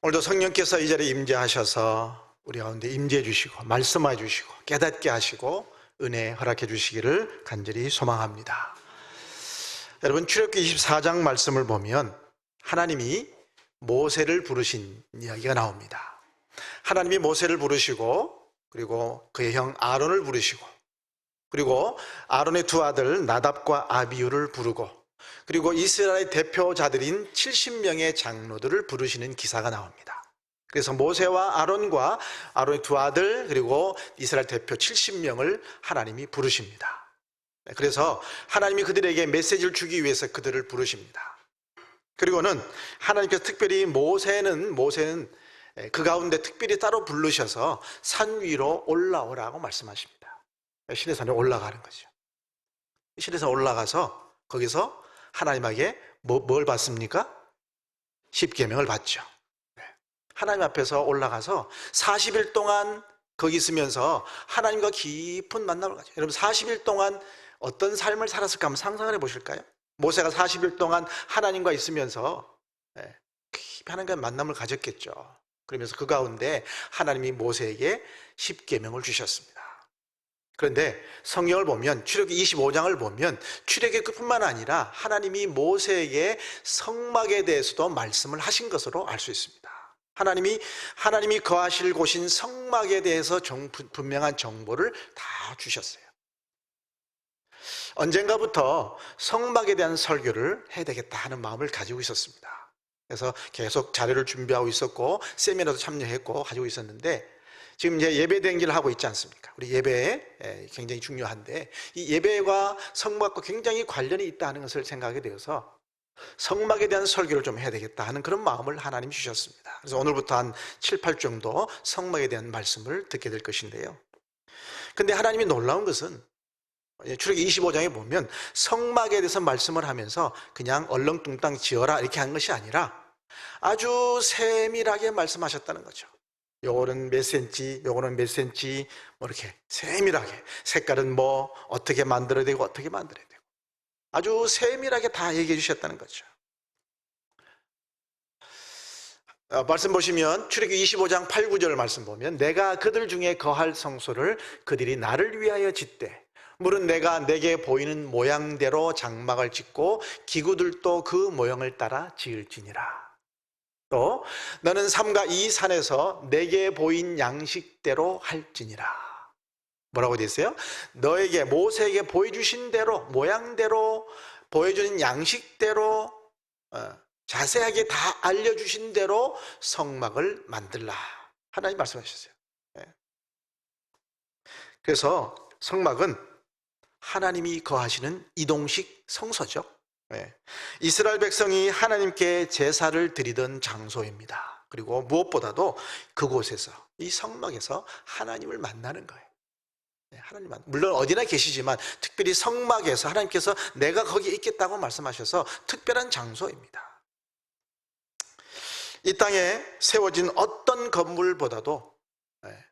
오늘도 성령께서 이 자리에 임재하셔서 우리 가운데 임재해 주시고 말씀해 주시고 깨닫게 하시고 은혜 허락해 주시기를 간절히 소망합니다. 여러분 출애굽기 24장 말씀을 보면 하나님이 모세를 부르신 이야기가 나옵니다. 하나님이 모세를 부르시고 그리고 그의 형 아론을 부르시고 그리고 아론의 두 아들 나답과 아비유를 부르고 그리고 이스라엘 대표자들인 70명의 장로들을 부르시는 기사가 나옵니다. 그래서 모세와 아론과 아론의 두 아들 그리고 이스라엘 대표 70명을 하나님이 부르십니다. 네, 그래서 하나님이 그들에게 메시지를 주기 위해서 그들을 부르십니다. 그리고는 하나님께서 특별히 모세는 모세는 그 가운데 특별히 따로 부르셔서 산 위로 올라오라고 말씀하십니다. 신의 산에 올라가는 거죠. 산 올라가서 거기서 하나님에게 뭐, 뭘 받습니까? 십계명을 받죠. 네. 하나님 앞에서 올라가서 40일 동안 거기 있으면서 하나님과 깊은 만남을 가죠. 여러분 40일 동안 어떤 삶을 살았을까 한번 상상을 해 보실까요? 모세가 40일 동안 하나님과 있으면서 네, 깊이 하나님과 만남을 가졌겠죠. 그러면서 그 가운데 하나님이 모세에게 십계명을 주셨습니다. 그런데 성경을 보면 출애굽기 25장을 보면 출애굽기 뿐만 아니라 하나님이 모세에게 성막에 대해서도 말씀을 하신 것으로 알 수 있습니다. 하나님이 하나님이 거하실 곳인 성막에 대해서 정, 분명한 정보를 다 주셨어요. 언젠가부터 성막에 대한 설교를 해야 되겠다 하는 마음을 가지고 있었습니다. 그래서 계속 자료를 준비하고 있었고 세미나도 참여했고 가지고 있었는데 지금 이제 예배 대행지를 하고 있지 않습니까? 우리 예배 굉장히 중요한데 이 예배와 성막과 굉장히 관련이 있다는 것을 생각하게 되어서 성막에 대한 설교를 좀 해야 되겠다 하는 그런 마음을 하나님 주셨습니다. 그래서 오늘부터 한 7, 8 정도 성막에 대한 말씀을 듣게 될 것인데요. 근데 하나님이 놀라운 것은 출애기 25장에 보면 성막에 대해서 말씀을 하면서 그냥 얼렁뚱땅 지어라 이렇게 한 것이 아니라 아주 세밀하게 말씀하셨다는 거죠. 요거는 몇 센치, 요거는 몇 센치, 뭐 이렇게 세밀하게 색깔은 뭐 어떻게 만들어야 되고 어떻게 만들어야 되고 아주 세밀하게 다 얘기해 주셨다는 거죠. 어, 말씀 보시면 출애기 25장 8, 9절 말씀 보면 내가 그들 중에 거할 성소를 그들이 나를 위하여 짓되 물은 내가 내게 보이는 모양대로 장막을 짓고 기구들도 그 모형을 따라 지을지니라. 또 너는 삼가 이 산에서 내게 보인 양식대로 할지니라. 뭐라고 되어 있어요? 너에게 모세에게 보여주신 대로 모양대로 보여주는 양식대로 어, 자세하게 다 알려주신 대로 성막을 만들라. 하나님 말씀하셨어요. 예. 그래서 성막은 하나님이 거하시는 이동식 성소죠. 네. 이스라엘 백성이 하나님께 제사를 드리던 장소입니다. 그리고 무엇보다도 그곳에서 이 성막에서 하나님을 만나는 거예요. 네, 하나님 물론 어디나 계시지만 특별히 성막에서 하나님께서 내가 거기에 있겠다고 말씀하셔서 특별한 장소입니다. 이 땅에 세워진 어떤 건물보다도 네,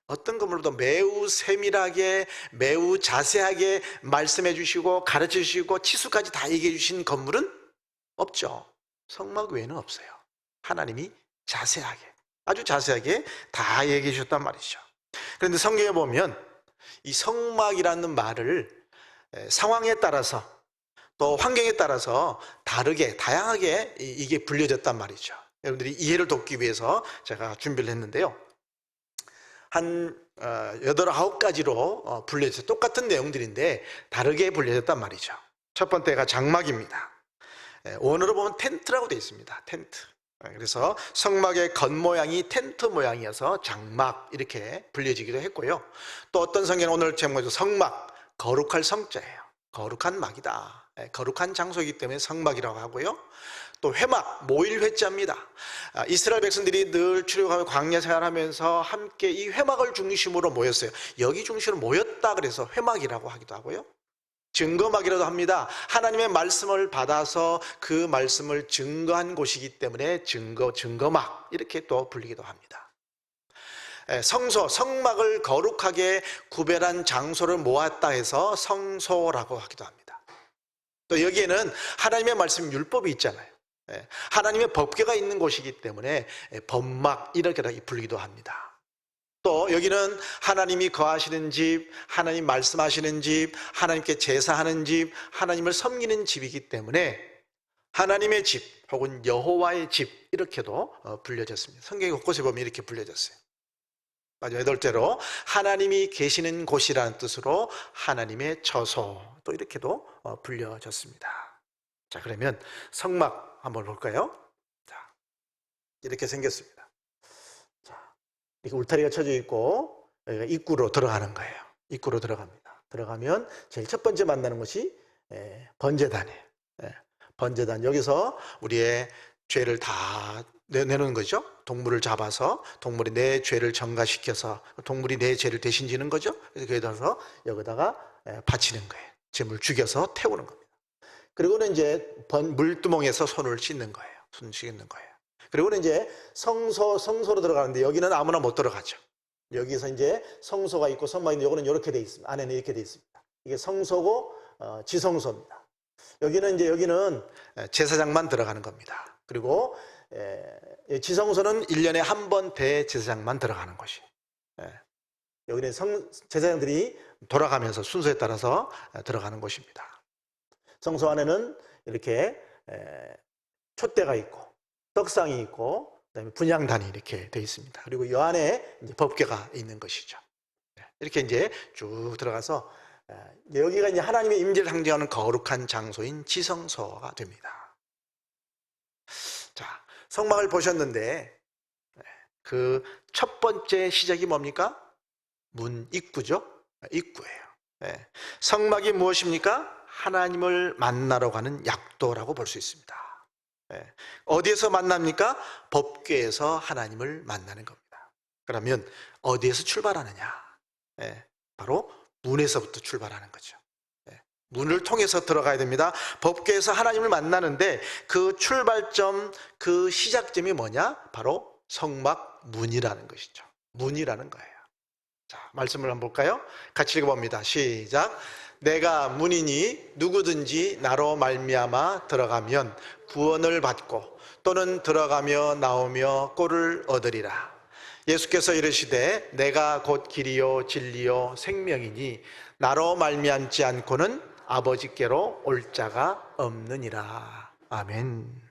어떤 건물도 매우 세밀하게 매우 자세하게 말씀해 주시고 가르쳐 주시고 치수까지 다 얘기해 주신 건물은 없죠. 성막 외에는 없어요. 하나님이 자세하게 아주 자세하게 다 얘기해 주셨단 말이죠. 그런데 성경에 보면 이 성막이라는 말을 상황에 따라서 또 환경에 따라서 다르게 다양하게 이게 불려졌단 말이죠. 여러분들이 이해를 돕기 위해서 제가 준비를 했는데요. 한 어, 여덟 아홉 가지로 어, 분류해서 똑같은 내용들인데 다르게 분류됐단 말이죠. 첫 번째가 장막입니다. 예, 원어로 보면 텐트라고 되어 있습니다. 텐트. 예, 그래서 성막의 겉모양이 텐트 모양이어서 장막 이렇게 불려지기도 했고요. 또 어떤 성경은 오늘 제목에서 성막, 거룩할 성자예요. 거룩한 막이다. 예, 거룩한 장소이기 때문에 성막이라고 하고요. 또 회막, 모일 회자입니다. 아, 이스라엘 백성들이 늘 출애굽하며 광야 생활하면서 함께 이 회막을 중심으로 모였어요. 여기 중심으로 모였다 그래서 회막이라고 하기도 하고요. 증거막이라도 합니다. 하나님의 말씀을 받아서 그 말씀을 증거한 곳이기 때문에 증거, 증거막 이렇게 또 불리기도 합니다. 성소, 성막을 거룩하게 구별한 장소를 모았다 해서 성소라고 하기도 합니다. 또 여기에는 하나님의 말씀 율법이 있잖아요. 예, 하나님의 법궤가 있는 곳이기 때문에 예, 법막 이렇게 불리기도 합니다. 또 여기는 하나님이 거하시는 집, 하나님 말씀하시는 집, 하나님께 제사하는 집, 하나님을 섬기는 집이기 때문에 하나님의 집 혹은 여호와의 집 이렇게도 어, 불려졌습니다. 성경 곳곳에 보면 이렇게 불려졌어요. 마지막 여덟째로 하나님이 계시는 곳이라는 뜻으로 하나님의 처소 또 이렇게도 어, 불려졌습니다. 자 그러면 성막 한번 볼까요? 자 이렇게 생겼습니다. 자 이렇게 울타리가 쳐져 있고 여기가 입구로 들어가는 거예요. 입구로 들어갑니다. 들어가면 제일 첫 번째 만나는 것이 예, 번제단이에요. 예, 번제단 여기서 우리의 죄를 다 내- 내놓는 거죠. 동물을 잡아서 동물이 내 죄를 정가시켜서 동물이 내 죄를 대신 지는 거죠. 그래서 여기다가 예, 바치는 거예요. 제물 죽여서 태우는 겁니다. 그리고는 이제 번- 물두멍에서 손을 씻는 거예요. 손 씻는 거예요. 그리고는 이제 성소 성소로 들어가는데 여기는 아무나 못 들어가죠. 여기서 이제 성소가 있고 성막인데 여기는 이렇게 돼 있습니다. 안에는 이렇게 돼 있습니다. 이게 성소고 어, 지성소입니다. 여기는 이제 여기는 제사장만 들어가는 겁니다. 그리고 에, 지성소는 1년에 한 번 대제사장만 들어가는 것이. 예. 여기는 성, 제사장들이 돌아가면서 순서에 따라서 에, 들어가는 곳입니다. 성소 안에는 이렇게 에, 촛대가 있고 떡상이 있고 그다음에 분향단이 이렇게 되어 있습니다. 그리고 이 안에 법궤가 있는 것이죠. 네, 이렇게 이제 쭉 들어가서 에, 여기가 이제 하나님의 임재를 상징하는 거룩한 장소인 지성소가 됩니다. 자, 성막을 보셨는데 그 첫 번째 시작이 뭡니까? 문 입구죠. 입구예요. 예. 성막이 무엇입니까? 하나님을 만나러 가는 약도라고 볼 수 있습니다. 예. 어디에서 만납니까? 법궤에서 하나님을 만나는 겁니다. 그러면 어디에서 출발하느냐? 예. 바로 문에서부터 출발하는 거죠. 예. 문을 통해서 들어가야 됩니다. 법궤에서 하나님을 만나는데 그 출발점, 그 시작점이 뭐냐? 바로 성막 문이라는 것이죠. 문이라는 거예요. 자, 말씀을 한번 볼까요? 같이 읽어봅니다. 시작. 내가 문이니 누구든지 나로 말미암아 들어가면 구원을 받고 또는 들어가며 나오며 꼴을 얻으리라. 예수께서 이르시되 내가 곧 길이요 진리요 생명이니 나로 말미암지 않고는 아버지께로 올 자가 없느니라. 아멘.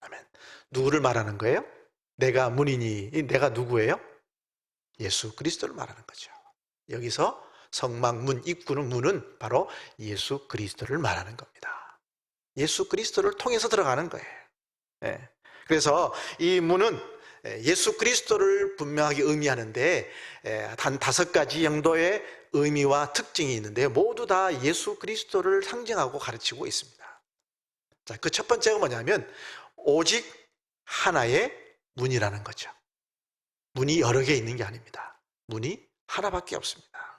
아멘. 누구를 말하는 거예요? 내가 문이니 이 내가 누구예요? 예수 그리스도를 말하는 거죠. 여기서 성막문 입구는 문은 바로 예수 그리스도를 말하는 겁니다. 예수 그리스도를 통해서 들어가는 거예요. 예. 그래서 이 문은 예수 그리스도를 분명하게 의미하는데 예, 단 다섯 가지 정도의 의미와 특징이 있는데 모두 다 예수 그리스도를 상징하고 가르치고 있습니다. 자, 그 첫 번째가 뭐냐면 오직 하나의 문이라는 거죠. 문이 여러 개 있는 게 아닙니다. 문이 하나밖에 없습니다.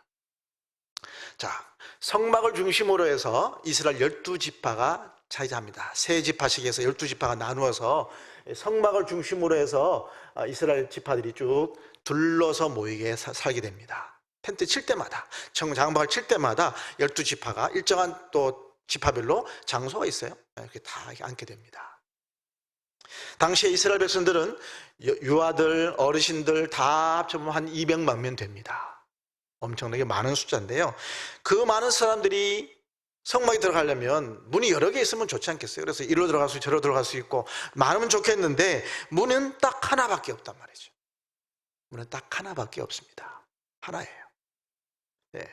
자, 성막을 중심으로 해서 이스라엘 열두 지파가 차지합니다. 세 지파씩 해서 열두 지파가 나누어서 성막을 중심으로 해서 아, 이스라엘 지파들이 쭉 둘러서 모이게 사- 살게 됩니다. 텐트 칠 때마다, 장박을 칠 때마다 열두 지파가 일정한 또 지파별로 장소가 있어요. 이렇게 다 이렇게 앉게 됩니다. 당시에 이스라엘 백성들은 유- 유아들, 어르신들 다 합쳐보면 한 200만 명 됩니다. 엄청나게 많은 숫자인데요. 그 많은 사람들이 성막에 들어가려면 문이 여러 개 있으면 좋지 않겠어요? 그래서 이리로 들어갈 수 있고 저리로 들어갈 수 있고 많으면 좋겠는데 문은 딱 하나밖에 없단 말이죠. 문은 딱 하나밖에 없습니다. 하나예요. 네.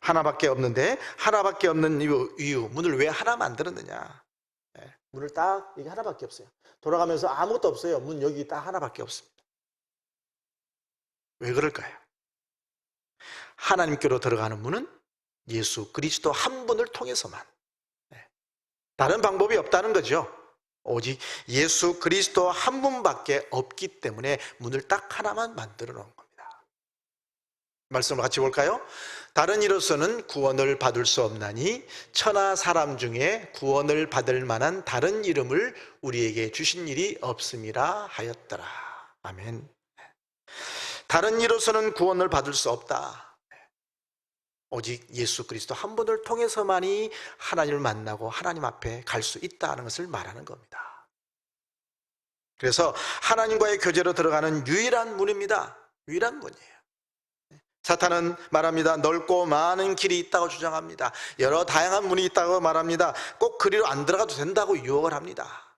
하나밖에 없는데 하나밖에 없는 이유, 이유 문을 왜 하나 만들었느냐? 네. 문을 딱 이게 하나밖에 없어요. 돌아가면서 아무것도 없어요. 문 여기 딱 하나밖에 없습니다. 왜 그럴까요? 하나님께로 들어가는 문은 예수 그리스도 한 분을 통해서만 네. 다른 방법이 없다는 거죠. 오직 예수 그리스도 한 분밖에 없기 때문에 문을 딱 하나만 만들어 놓은 겁니다. 말씀을 같이 볼까요? 다른 이로서는 구원을 받을 수 없나니 천하 사람 중에 구원을 받을 만한 다른 이름을 우리에게 주신 일이 없음이라 하였더라. 아멘. 다른 이로서는 구원을 받을 수 없다. 오직 예수 그리스도 한 분을 통해서만이 하나님을 만나고 하나님 앞에 갈 수 있다는 것을 말하는 겁니다. 그래서 하나님과의 교제로 들어가는 유일한 문입니다. 유일한 문이에요. 사탄은 말합니다. 넓고 많은 길이 있다고 주장합니다. 여러 다양한 문이 있다고 말합니다. 꼭 그리로 안 들어가도 된다고 유혹을 합니다.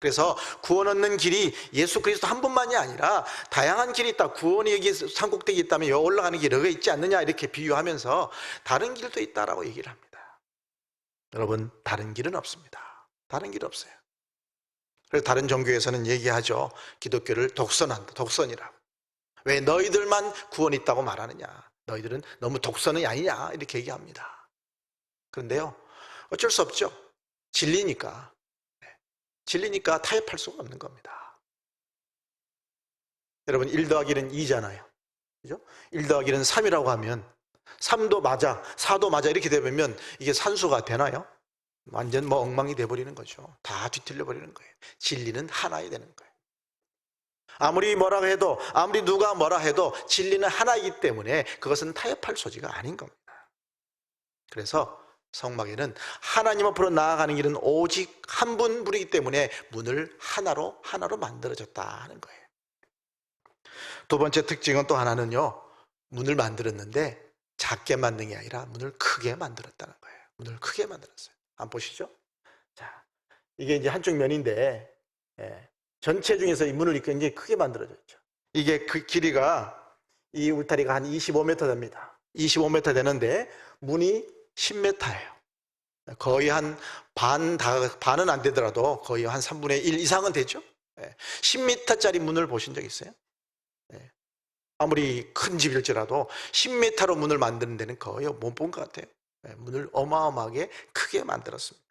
그래서 구원 얻는 길이 예수 그리스도 한 분만이 아니라 다양한 길이 있다. 구원이 여기 산꼭대기 있다면 여기 올라가는 길이 여기 있지 않느냐 이렇게 비유하면서 다른 길도 있다라고 얘기를 합니다. 여러분 다른 길은 없습니다. 다른 길 없어요. 그래서 다른 종교에서는 얘기하죠. 기독교를 독선한다. 독선이라고. 왜 너희들만 구원이 있다고 말하느냐? 너희들은 너무 독선이 아니냐? 이렇게 얘기합니다. 그런데요, 어쩔 수 없죠. 진리니까. 네. 진리니까 타협할 수가 없는 겁니다. 여러분, 1 더하기 는 2잖아요. 그죠? 1 더하기 는 3이라고 하면 3도 맞아, 4도 맞아 이렇게 되면 이게 산수가 되나요? 완전 뭐 엉망이 돼버리는 거죠. 다 뒤틀려 버리는 거예요. 진리는 하나이 되는 거예요. 아무리 뭐라 해도 아무리 누가 뭐라 해도 진리는 하나이기 때문에 그것은 타협할 소지가 아닌 겁니다. 그래서 성막에는 하나님 앞으로 나아가는 길은 오직 한분 불이기 때문에 문을 하나로 하나로 만들어졌다 하는 거예요. 두 번째 특징은 또 하나는요. 문을 만들었는데 작게 만든 게 아니라 문을 크게 만들었다는 거예요. 문을 크게 만들었어요. 한번 보시죠. 자, 이게 이제 한쪽 면인데 예, 전체 중에서 이 문을 굉장히 크게 만들어졌죠. 이게 그 길이가 이 울타리가 한 25m 됩니다. 25m 되는데 문이 10m예요. 거의 한 반, 반은 안 되더라도 거의 한 3분의 1 이상은 되죠. 10m짜리 문을 보신 적 있어요? 예. 아무리 큰 집일지라도 10m로 문을 만드는 데는 거의 못 본 것 같아요. 예, 문을 어마어마하게 크게 만들었습니다.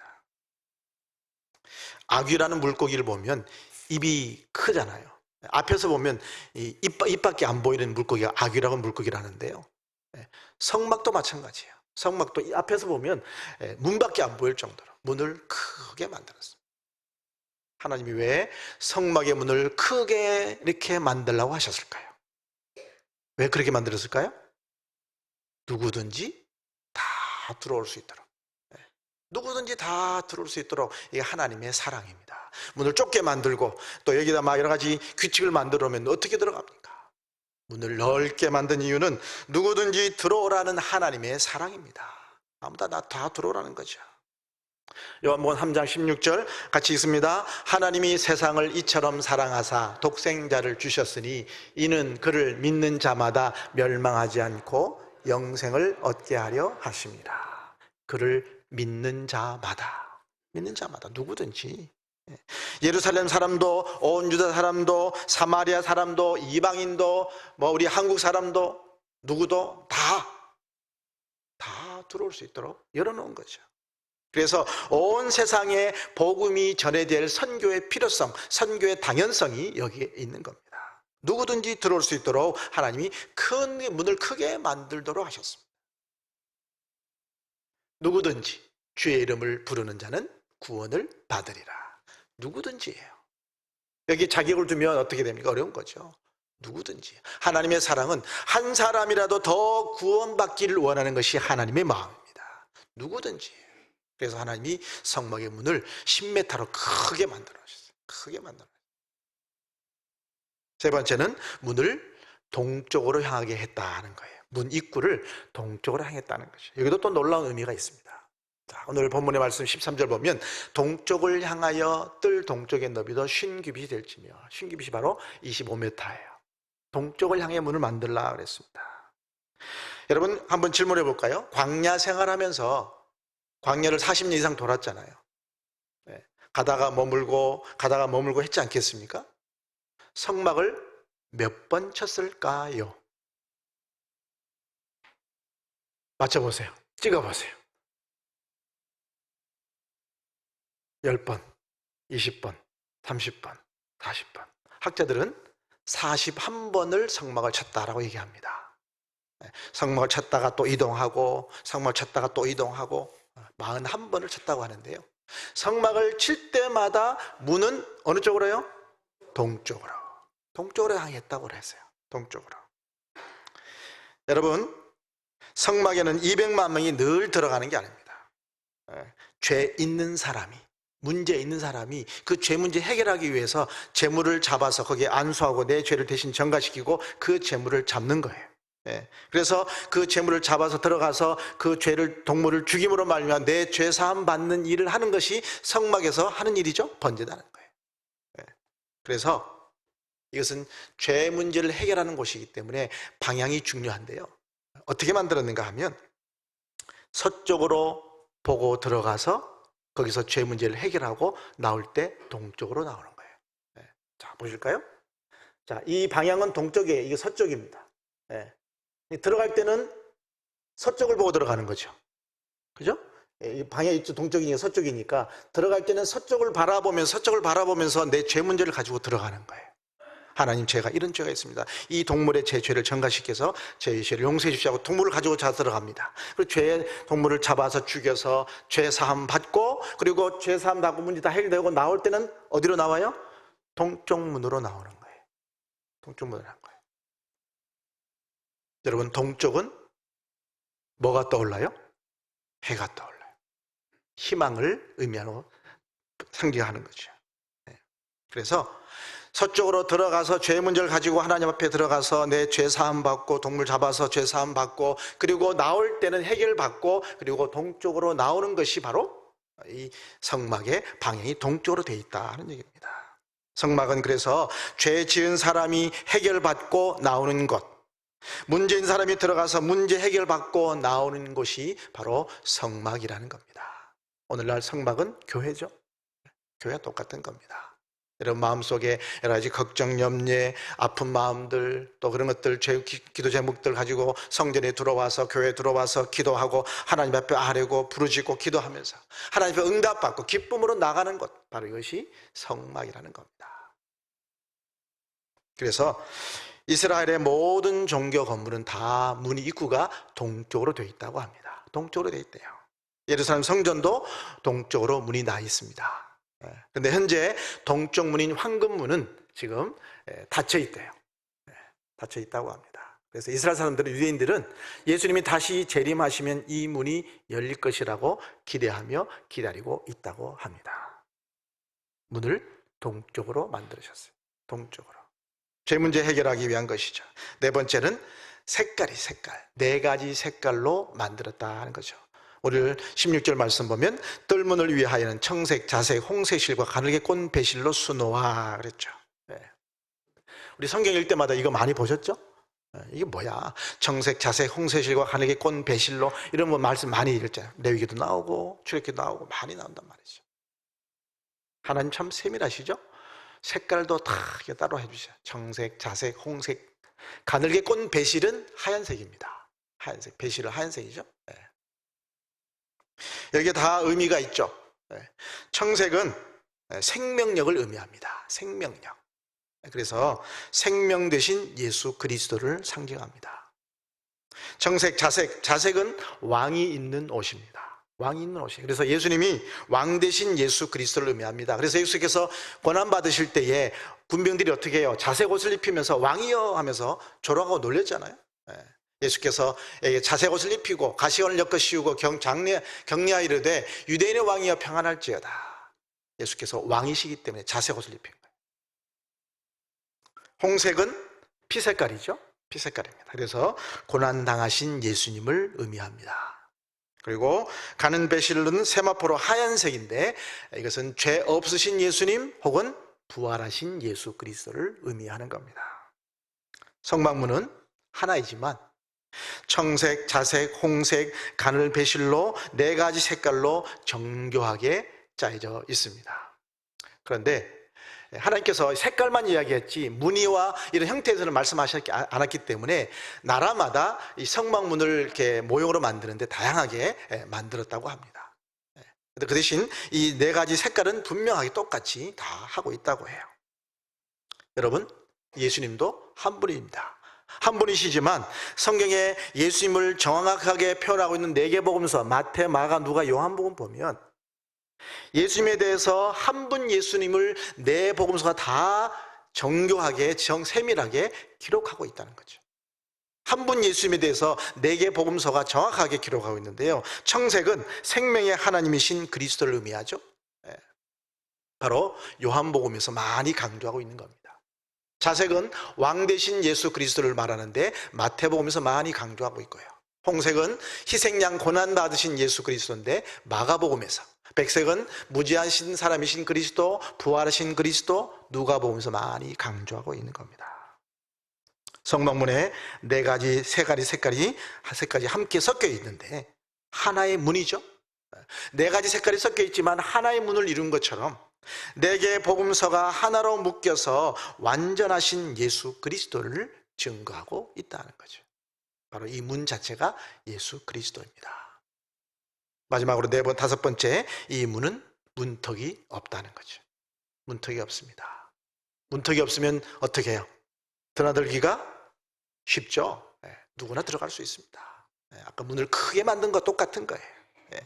아귀라는 물고기를 보면 입이 크잖아요. 앞에서 보면 입, 입밖에 안 보이는 물고기가 아귀라고 물고기라는데요. 예, 성막도 마찬가지예요. 성막도 앞에서 보면 예, 문밖에 안 보일 정도로 문을 크게 만들었습니다. 하나님이 왜 성막의 문을 크게 이렇게 만들라고 하셨을까요? 왜 그렇게 만들었을까요? 누구든지 다 들어올 수 있도록. 예, 누구든지 다 들어올 수 있도록 이게 하나님의 사랑입니다. 문을 좁게 만들고 또 여기다 막 여러 가지 규칙을 만들어 놓으면 어떻게 들어갑니까? 문을 넓게 만든 이유는 누구든지 들어오라는 하나님의 사랑입니다. 아무나 다 들어오라는 거죠. 요한복음 3장 16절 같이 있습니다. 하나님이 세상을 이처럼 사랑하사 독생자를 주셨으니 이는 그를 믿는 자마다 멸망하지 않고 영생을 얻게 하려 하십니다. 그를 믿는 자마다 믿는 자마다 누구든지 예루살렘 사람도 온 유다 사람도 사마리아 사람도 이방인도 뭐 우리 한국 사람도 누구도 다 다 들어올 수 있도록 열어놓은 거죠. 그래서 온 세상에 복음이 전해질 선교의 필요성, 선교의 당연성이 여기에 있는 겁니다. 누구든지 들어올 수 있도록 하나님이 큰 문을 크게 만들도록 하셨습니다. 누구든지 주의 이름을 부르는 자는 구원을 받으리라. 누구든지예요. 여기 자격을 두면 어떻게 됩니까? 어려운 거죠. 누구든지. 하나님의 사랑은 한 사람이라도 더 구원받기를 원하는 것이 하나님의 마음입니다. 누구든지. 그래서 하나님이 성막의 문을 10m로 크게 만들어 주셨어요. 크게 만들어 주셨어요. 세 번째는 문을 동쪽으로 향하게 했다는 거예요. 문 입구를 동쪽으로 향했다는 거죠. 여기도 또 놀라운 의미가 있습니다. 자, 오늘 본문의 말씀 13절 보면 동쪽을 향하여 뜰 동쪽의 너비도 쉰 규빗이 될지며 쉰 규빗이 바로 25m예요. 동쪽을 향해 문을 만들라 그랬습니다. 여러분 한번 질문해 볼까요? 광야 생활하면서 광야를 40년 이상 돌았잖아요. 네. 가다가 머물고 가다가 머물고 했지 않겠습니까? 성막을 몇 번 쳤을까요? 맞춰보세요. 찍어보세요. 10번, 20번, 30번, 40번. 학자들은 41번을 성막을 쳤다라고 얘기합니다. 네, 성막을 쳤다가 또 이동하고, 성막을 쳤다가 또 이동하고, 41번을 쳤다고 하는데요. 성막을 칠 때마다 문은 어느 쪽으로요? 동쪽으로. 동쪽으로 향했다고 그랬어요. 동쪽으로. 여러분, 성막에는 200만 명이 늘 들어가는 게 아닙니다. 네, 죄 있는 사람이 문제 있는 사람이 그 죄 문제 해결하기 위해서 재물을 잡아서 거기에 안수하고 내 죄를 대신 전가시키고 그 재물을 잡는 거예요. 예. 그래서 그 재물을 잡아서 들어가서 그 죄를 동물을 죽임으로 말미암아 내 죄 사함 받는 일을 하는 것이 성막에서 하는 일이죠. 번제다는 거예요. 예. 그래서 이것은 죄 문제를 해결하는 곳이기 때문에 방향이 중요한데요. 어떻게 만들었는가 하면 서쪽으로 보고 들어가서 거기서 죄 문제를 해결하고 나올 때 동쪽으로 나오는 거예요. 예. 자, 보실까요? 자, 이 방향은 동쪽이에요. 이게 서쪽입니다. 예. 들어갈 때는 서쪽을 보고 들어가는 거죠. 그죠? 예, 이 방향 이쪽 동쪽이니까 서쪽이니까 들어갈 때는 서쪽을 바라보면서 서쪽을 바라보면서 내 죄 문제를 가지고 들어가는 거예요. 하나님 제가 이런 죄가 있습니다. 이 동물의 제 죄를 전가시켜서 제 죄를 용서해 주시고 동물을 가지고 자 들어갑니다. 그리고 죄 동물을 잡아서 죽여서 죄 사함 받고 그리고 죄 사함 받고 문제 다 해결되고 나올 때는 어디로 나와요? 동쪽 문으로 나오는 거예요. 동쪽 문으로 나오는 거예요. 여러분 동쪽은 뭐가 떠올라요? 해가 떠올라요. 희망을 의미하고 상징하는 거죠. 네. 그래서 서쪽으로 들어가서 죄 문제를 가지고 하나님 앞에 들어가서 내 죄 사함 받고 동물 잡아서 죄 사함 받고 그리고 나올 때는 해결 받고 그리고 동쪽으로 나오는 것이 바로 이 성막의 방향이 동쪽으로 돼 있다 하는 얘기입니다. 성막은 그래서 죄 지은 사람이 해결 받고 나오는 것 문제 있는 사람이 들어가서 문제 해결 받고 나오는 곳이 바로 성막이라는 겁니다. 오늘날 성막은 교회죠. 교회와 똑같은 겁니다. 여러분 마음속에 여러 가지 걱정, 염려, 아픈 마음들 또 그런 것들 기도 제목들 가지고 성전에 들어와서 교회에 들어와서 기도하고 하나님 앞에 아뢰고 부르짖고 기도하면서 하나님 앞에 응답받고 기쁨으로 나가는 것 바로 이것이 성막이라는 겁니다. 그래서 이스라엘의 모든 종교 건물은 다 문이 입구가 동쪽으로 되어 있다고 합니다. 동쪽으로 되어 있대요. 예루살렘 성전도 동쪽으로 문이 나 있습니다. 그런데 현재 동쪽 문인 황금문은 지금 예, 닫혀 있대요. 예, 닫혀 있다고 합니다. 그래서 이스라엘 사람들은 유대인들은 예수님이 다시 재림하시면 이 문이 열릴 것이라고 기대하며 기다리고 있다고 합니다. 문을 동쪽으로 만들으셨어요. 동쪽으로. 죄 문제 해결하기 위한 것이죠. 네 번째는 색깔이 색깔. 네 가지 색깔로 만들었다 하는 거죠. 오늘 16절 말씀 보면 뜰문을 위하여는 청색, 자색, 홍색 실과 가늘게 꼰 배실로 수놓아 그랬죠. 네. 우리 성경 읽을 때마다 이거 많이 보셨죠? 네, 이게 뭐야? 청색, 자색, 홍색 실과 가늘게 꼰 배실로 이런 뭐 말씀 많이 읽었잖아요. 레위기도 나오고 출애기도 나오고 많이 나온단 말이죠. 하나님 참 세밀하시죠? 색깔도 다 따로 해주셔요. 청색, 자색, 홍색. 가늘게 꼰 배실은 하얀색입니다. 하얀색. 배실은 하얀색이죠. 네. 여기에 다 의미가 있죠. 네. 청색은 생명력을 의미합니다. 생명력. 그래서 생명 대신 예수 그리스도를 상징합니다. 청색, 자색, 자색은 왕이 있는 옷입니다. 왕이 있는 옷이. 그래서 예수님이 왕 대신 예수 그리스도를 의미합니다. 그래서 예수께서 고난 받으실 때에 군병들이 어떻게 해요? 자색 옷을 입히면서 왕이여 하면서 조롱하고 놀렸잖아요. 예. 예수께서 자색 옷을 입히고 가시원을 엮어 씌우고 경, 장례, 격리하 이르되 유대인의 왕이여 평안할지어다. 예수께서 왕이시기 때문에 자색 옷을 입힌 거예요. 홍색은 피 색깔이죠. 피 색깔입니다. 그래서 고난 당하신 예수님을 의미합니다. 그리고 가는 배실은 세마포로 하얀색인데 이것은 죄 없으신 예수님 혹은 부활하신 예수 그리스도를 의미하는 겁니다. 성막문은 하나이지만 청색, 자색, 홍색, 가늘 배실로 네 가지 색깔로 정교하게 짜여져 있습니다. 그런데 하나님께서 색깔만 이야기했지 무늬와 이런 형태에서는 말씀하셨지 않았기 때문에 나라마다 이 성막문을 이렇게 모형으로 만드는데 다양하게 예, 만들었다고 합니다. 그 대신 이 네 가지 색깔은 분명하게 똑같이 다 하고 있다고 해요. 여러분, 예수님도 한 분입니다. 한 분이시지만 성경에 예수님을 정확하게 표현하고 있는 네 개 복음서 마태, 마가, 누가, 요한복음 보면 예수님에 대해서 한 분 예수님을 네 복음서가 다 정교하게 정 세밀하게 기록하고 있다는 거죠. 한 분 예수님에 대해서 네 개 복음서가 정확하게 기록하고 있는데요. 청색은 생명의 하나님이신 그리스도를 의미하죠. 바로 요한복음에서 많이 강조하고 있는 겁니다. 자색은 왕 대신 예수 그리스도를 말하는데 마태복음에서 많이 강조하고 있고요. 홍색은 희생양 고난 받으신 예수 그리스도인데 마가복음에서 백색은 무지하신 사람이신 그리스도 부활하신 그리스도 누가복음에서 많이 강조하고 있는 겁니다. 성막문에 네 가지 세 가지 색깔이 색깔이 함께 섞여 있는데 하나의 문이죠. 네 가지 색깔이 섞여 있지만 하나의 문을 이룬 것처럼 네 개의 복음서가 하나로 묶여서 완전하신 예수 그리스도를 증거하고 있다는 거죠. 바로 이 문 자체가 예수 그리스도입니다. 마지막으로 네 번, 다섯 번째, 이 문은 문턱이 없다는 거죠. 문턱이 없습니다. 문턱이 없으면 어떻게 해요? 드나들기가 쉽죠? 예, 누구나 들어갈 수 있습니다. 예, 아까 문을 크게 만든 거 똑같은 거예요. 예,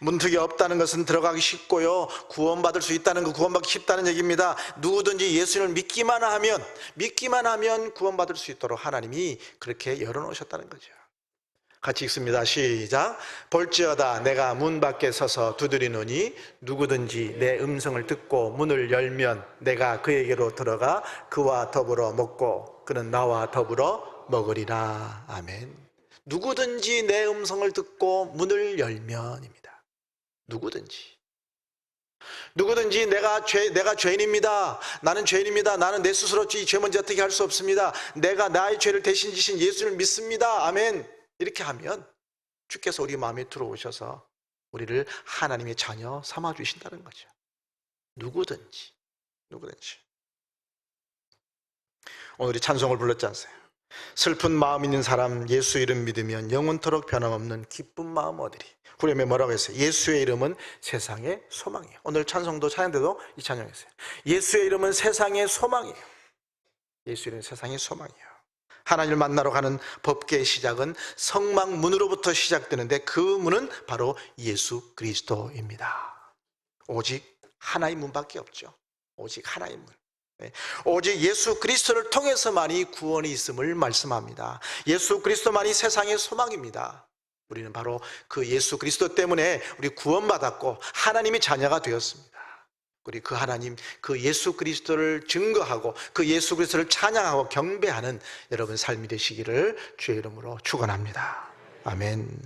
문턱이 없다는 것은 들어가기 쉽고요. 구원받을 수 있다는 거 구원받기 쉽다는 얘기입니다. 누구든지 예수를 믿기만 하면 믿기만 하면 구원받을 수 있도록 하나님이 그렇게 열어 놓으셨다는 거죠. 같이 읽습니다. 시작. 볼지어다 내가 문 밖에 서서 두드리노니 누구든지 내 음성을 듣고 문을 열면 내가 그에게로 들어가 그와 더불어 먹고 그는 나와 더불어 먹으리라. 아멘. 누구든지 내 음성을 듣고 문을 열면입니다. 누구든지. 누구든지 내가 죄, 내가 죄인입니다. 나는 죄인입니다. 나는 내 스스로 이죄 문제 어떻게 할 수 없습니다. 내가 나의 죄를 대신 지신 예수를 믿습니다. 아멘. 이렇게 하면 주께서 우리 마음에 들어오셔서 우리를 하나님의 자녀 삼아 주신다는 거죠. 누구든지, 누구든지. 오늘 이 찬송을 불렀지 않습니까? 슬픈 마음 있는 사람 예수 이름 믿으면 영원토록 변함없는 기쁜 마음 얻으리. 후렴에 뭐라고 했어요? 예수의 이름은 세상의 소망이에요. 오늘 찬송도 찬양대도 이 찬양했어요. 예수의 이름은 세상의 소망이에요. 예수의 이름은 세상의 소망이에요. 하나님을 만나러 가는 법계의 시작은 성막 문으로부터 시작되는데 그 문은 바로 예수 그리스도입니다. 오직 하나의 문밖에 없죠. 오직 하나의 문. 네. 오직 예수 그리스도를 통해서만이 구원이 있음을 말씀합니다. 예수 그리스도만이 세상의 소망입니다. 우리는 바로 그 예수 그리스도 때문에 우리 구원받았고 하나님의 자녀가 되었습니다. 우리 그 하나님, 그 예수 그리스도를 증거하고 그 예수 그리스도를 찬양하고 경배하는 여러분 삶이 되시기를 주의 이름으로 축원합니다. 아멘.